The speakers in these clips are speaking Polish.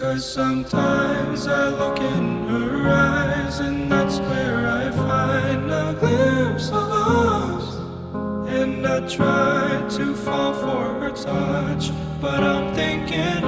Cause sometimes I look in her eyes, and that's where I find a glimpse of us. And I try to fall for her touch, but I'm thinking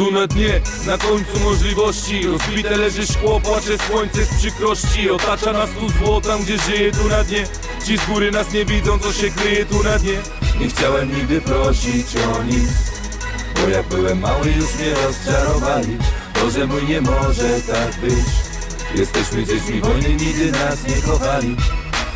Tu na dnie, na końcu możliwości. Rozbite leży szkło, płacze słońce z przykrości. Otacza nas tu zło, tam gdzie żyje tu na dnie. Ci z góry nas nie widzą, co się kryje tu na dnie. Nie chciałem nigdy prosić o nic Bo jak byłem mały już mnie rozczarowali. To, że mój nie może tak być. Jesteśmy dziećmi wojny, nigdy nas nie kochali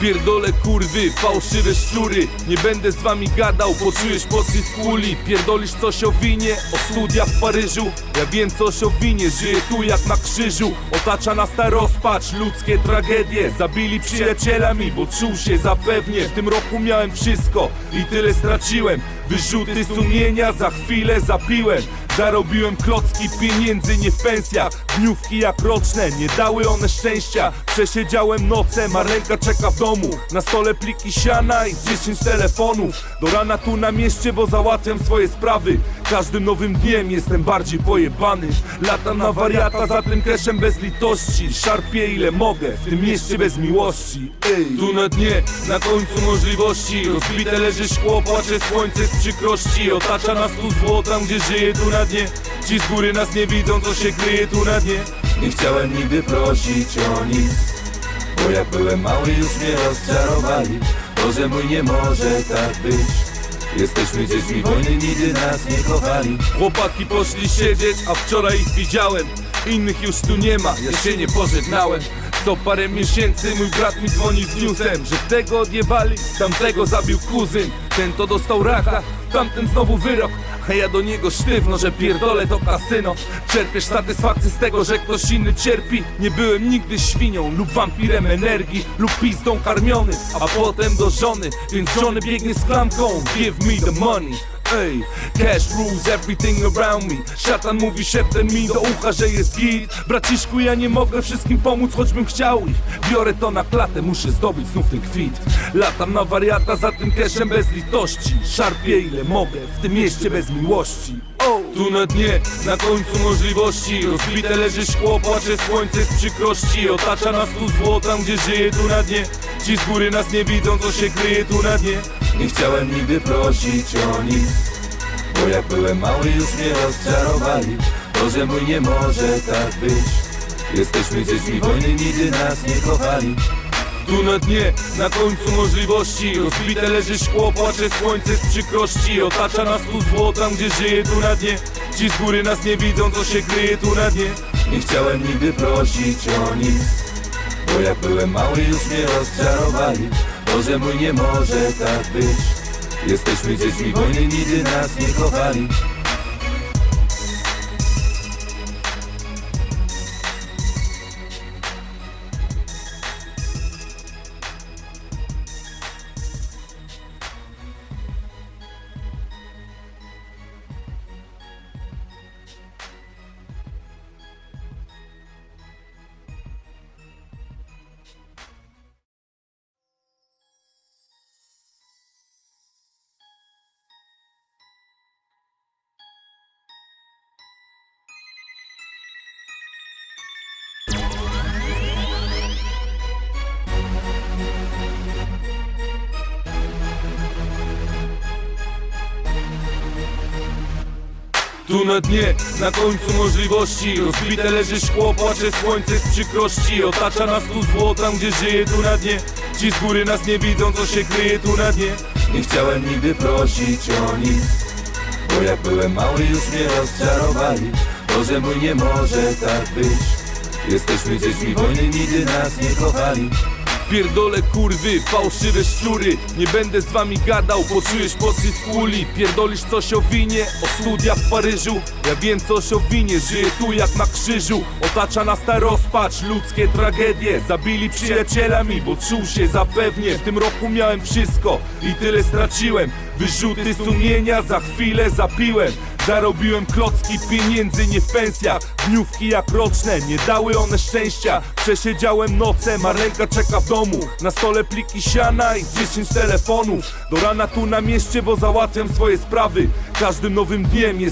Pierdolę kurwy, fałszywe szczury. Nie będę z wami gadał, bo czujesz pocisk kuli. Pierdolisz coś o winie, o studiach w Paryżu. Ja wiem coś o winie, żyję tu jak na krzyżu. Otacza nas ta rozpacz, ludzkie tragedie. Zabili przyjaciela mi, bo czuł się zapewnie. W tym roku miałem wszystko i tyle straciłem. Wyrzuty sumienia, za chwilę zapiłem. Zarobiłem klocki pieniędzy, nie w pensjach. Dniówki jak roczne, nie dały one szczęścia Przesiedziałem noce, Marlenka czeka w domu. Na stole pliki siana i z 10 telefonów. Do rana tu na mieście, bo załatwiam swoje sprawy. Każdym nowym dniem jestem bardziej pojebany. Latam na wariata, za tym kreszem bez litości. Szarpię ile mogę, w tym mieście bez miłości. Ej. Tu na dnie, na końcu możliwości. Rozbite leży szkło, płacze słońce z przykrości. Otacza nas tu zło, tam gdzie żyje tu na dnie. Ci z góry nas nie widzą, co się kryje tu na dnie Nie chciałem nigdy prosić o nic Bo jak byłem mały już mnie rozczarowali. To, że mój nie może tak być. Jesteśmy dziećmi wojny, nigdy nas nie kochali Chłopaki poszli siedzieć, a wczoraj ich widziałem. Innych już tu nie ma, ja się nie pożegnałem co parę miesięcy mój brat mi dzwoni z newsem Że tego odjebali, tamtego zabił kuzyn. Ten to dostał raka, tamten znowu wyrok. A ja do niego sztywno, że pierdolę to kasyno. Czerpiesz satysfakcję z tego, że ktoś inny cierpi. Nie byłem nigdy świnią lub wampirem energii Lub pizdą karmiony, a potem do żony. Więc żony biegnie z klamką Give me the money Ey, cash rules everything around me. Szatan mówi szeptem mi do ucha, że jest git. Braciszku, ja nie mogę wszystkim pomóc, choćbym chciał ich. Biorę to na klatę, muszę zdobyć znów ten kwit. Latam na wariata za tym cashem bez litości. Szarpię ile mogę, w tym mieście bez miłości. O! Tu na dnie, na końcu możliwości. Rozbite leży szkło, płacze słońce z przykrości. Otacza nas tu zło, tam gdzie żyje tu na dnie. Ci z góry nas nie widzą, co się kryje tu na dnie Nie chciałem nigdy prosić o nic Bo jak byłem mały już mnie rozczarowali. To, że mój nie może tak być. Jesteśmy dziećmi wojny, nigdy nas nie kochali tu na dnie, na końcu możliwości. Rozbite leży szkło, płacze słońce z przykrości. Otacza nas tu zło, tam gdzie żyje tu na dnie. Ci z góry nas nie widzą, co się kryje tu na dnie. Nie chciałem nigdy prosić o nic Bo jak byłem mały już mnie rozczarowali To, że mój nie może tak być. Jesteśmy dziećmi wojny, nigdy nas nie kochali Tu na dnie, na końcu możliwości. Rozbite leży szkło, płacze słońce z przykrości. Otacza nas tu zło, tam gdzie żyje tu na dnie. Ci z góry nas nie widzą, co się kryje tu na dnie. Nie chciałem nigdy prosić o nic Bo jak byłem mały już mnie rozczarowali. To, że mój nie może tak być. Jesteśmy dziećmi wojny, nigdy nas nie kochali Pierdolę kurwy, fałszywe szczury. Nie będę z wami gadał, bo czujesz pocisk uli Pierdolisz coś o winie, o studiach w Paryżu. Ja wiem coś o winie, żyję tu jak na krzyżu. Otacza nas ta rozpacz, ludzkie tragedie. Zabili przyjaciela mi, bo czuł się zapewnie. W tym roku miałem wszystko i tyle straciłem. Wyrzuty sumienia, za chwilę zapiłem Zarobiłem klocki pieniędzy, nie w pensjach. Dniówki jak roczne, nie dały one szczęścia. Przesiedziałem noce, Marlenka czeka w domu. Na stole pliki siana i 10 telefonów. Do rana tu na mieście, bo załatwiam swoje sprawy. Każdym nowym dniem jest